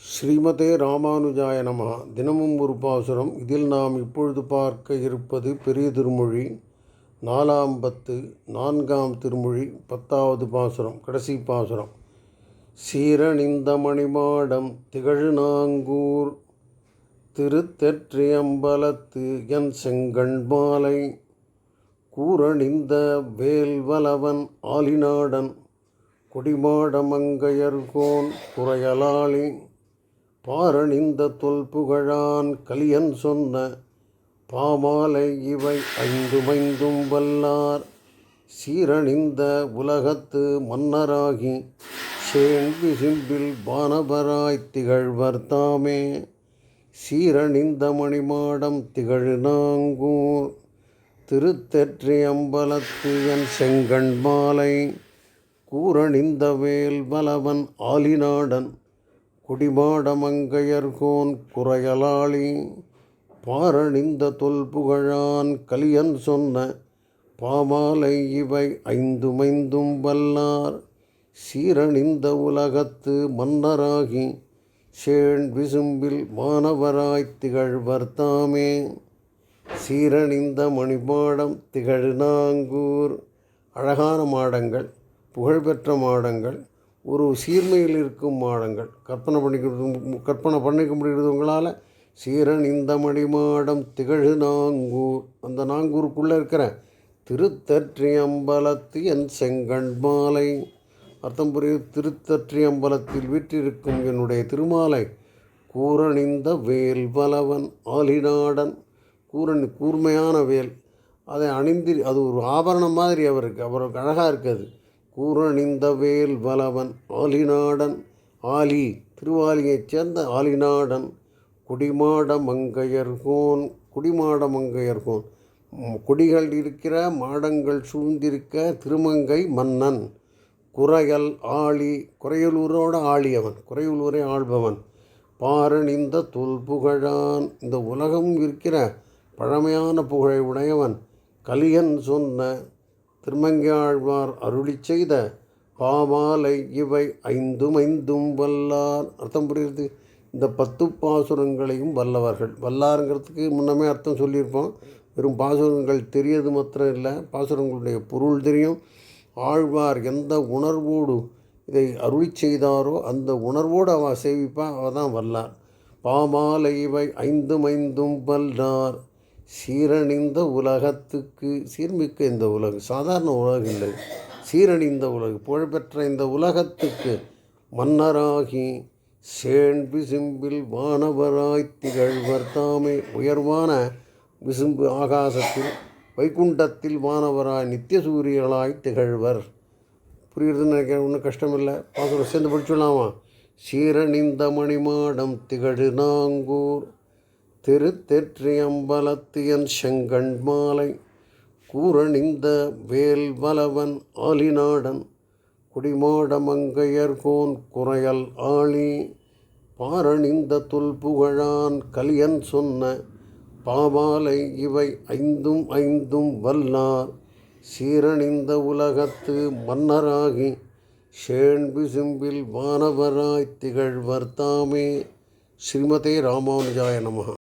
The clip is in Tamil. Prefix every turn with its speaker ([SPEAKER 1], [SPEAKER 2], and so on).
[SPEAKER 1] ஸ்ரீமதே ராமானுஜாய நமஹ தினமும் ஒரு பாசுரம். இதில் நாம் இப்பொழுது பார்க்க இருப்பது பெரிய திருமொழி. நாலாம் பத்து நான்காம் திருமொழி பத்தாவது பாசுரம் கடைசி பாசுரம். சீரணிந்த மணிமாடம் திகழ்நாங்கூர். திருத்தெற்றியம்பலத்து என் செங்கண் மாலை. கூரணிந்த வேல்வலவன் ஆலிநாடன். கொடிமாடமங்கையர்கோன் குறையலாளி. பாரணிந்த தொல்புகழான் கலியன் சொன்ன பாமாலை இவை ஐந்துமைந்தும் வல்லார். சீரணிந்த உலகத்து மன்னராகி சேண்பி சிம்பில் பானபராய் திகழ்வர் தாமே. சீரணிந்த மணிமாடம் திகழ்நாங்கூர். திருத்தெற்றி அம்பலத்து என் செங்கண் மாலை கூரணிந்த வேல் பலவன் ஆலிநாடன் குடிமாடமங்கையர்கோன் குறையலாளி பாரணிந்த தொல்புகழான் கலியன் சொன்ன பாமாலை இவை ஐந்துமைந்தும் வல்லார் சீரணிந்த உலகத்து மன்னராகி சேண் விசும்பில் மாணவராய்த் திகழ்வர் தாமே. சீரணிந்த மணிமாடம் திகழ்நாங்கூர் அழகான மாடங்கள் புகழ்பெற்ற மாடங்கள் ஒரு சீர்மையில் இருக்கும் மாடங்கள். கற்பனை பண்ணிக்கிறது கற்பனை பண்ணிக்க முடிகிறது உங்களால். சீரன் இந்த மணிமாடம் திகழு நாங்கூர். அந்த நாங்கூருக்குள்ளே இருக்கிற திருத்தற்றி அம்பலத்து என் செங்கண் மாலை. அர்த்தம் புரியுது? திருத்தற்றி அம்பலத்தில் வீற்றிருக்கும் என்னுடைய திருமாலை. கூரணிந்த வேல் பலவன் ஆலிநாடன். கூரணி கூர்மையான வேல். அதை அணிந்து அது ஒரு ஆபரணம் மாதிரி அவருக்கு அவருக்கு அழகாக இருக்குது. கூரணிந்த வேல் வலவன் ஆலிநாடன் ஆலி திருவாலியைச் சேர்ந்த ஆலிநாடன் குடிமாட மங்கையர்கோன் குடிமாட மங்கையர்கோன் குடிகள் இருக்கிற மாடங்கள் சூழ்ந்திருக்க திருமங்கை மன்னன் குறையல் ஆளி குறையலூரோட ஆளியவன் குறையலூரை ஆள்பவன். பாரணிந்த தொல்புகழான் இந்த உலகம் இருக்கிற பழமையான புகழை உடையவன். கலியன் சொன்ன திருமங்கையாழ்வார் அருளி செய்த பாமாலை இவை ஐந்தும் ஐந்தும் வல்லார். அர்த்தம் புரியுது இந்த பத்து பாசுரங்களையும் வல்லவர்கள். வல்லாருங்கிறதுக்கு முன்னமே அர்த்தம் சொல்லியிருப்போம். வெறும் பாசுரங்கள் தெரியது மாத்திரம் இல்லை. பாசுரங்களுடைய பொருள் தெரியும். ஆழ்வார் எந்த உணர்வோடு இதை அருளி செய்தாரோ அந்த உணர்வோடு அவள் சேவிப்பா. அவள் தான் வல்லார். பாமாலை இவை ஐந்தும் ஐந்தும் வல்லார். சீரணிந்த உலகத்துக்கு சீர்மிக்க இந்த உலகம் சாதாரண உலகம் இல்லை. சீரணிந்த உலகம் புகழ்பெற்ற இந்த உலகத்துக்கு மன்னராகி சேண் விசும்பில் வானவராய் திகழ்வர் தாமே. உயர்வான விசும்பு ஆகாசத்தில் வைகுண்டத்தில் வானவராய் நித்திய சூரியர்களாய் திகழ்வர். புரியுறதுன்னு நினைக்கிறேன் ஒன்றும் கஷ்டமில்லை. பாசுரம் சேர்ந்து படிச்சுடலாமா? சீரணிந்த மணிமாடம் திகழு நாங்கூர். திருத்தெற்றியம்பலத்தியன் செங்கண் மாலை கூரணிந்த வேல் வலவன் ஆலிநாடன் குடிமாடமங்கையர்கோன் குறையல் ஆளி பாரணிந்த துல்புகழான் கலியன் சொன்ன பாவாலை இவை ஐந்தும் ஐந்தும் வல்லார் சீரணிந்த உலகத்து மன்னராகி ஷேண்பி சிம்பில் வானவராய் திகழ்வர் தாமே. ஸ்ரீமதே ராமானுஜாய நமகா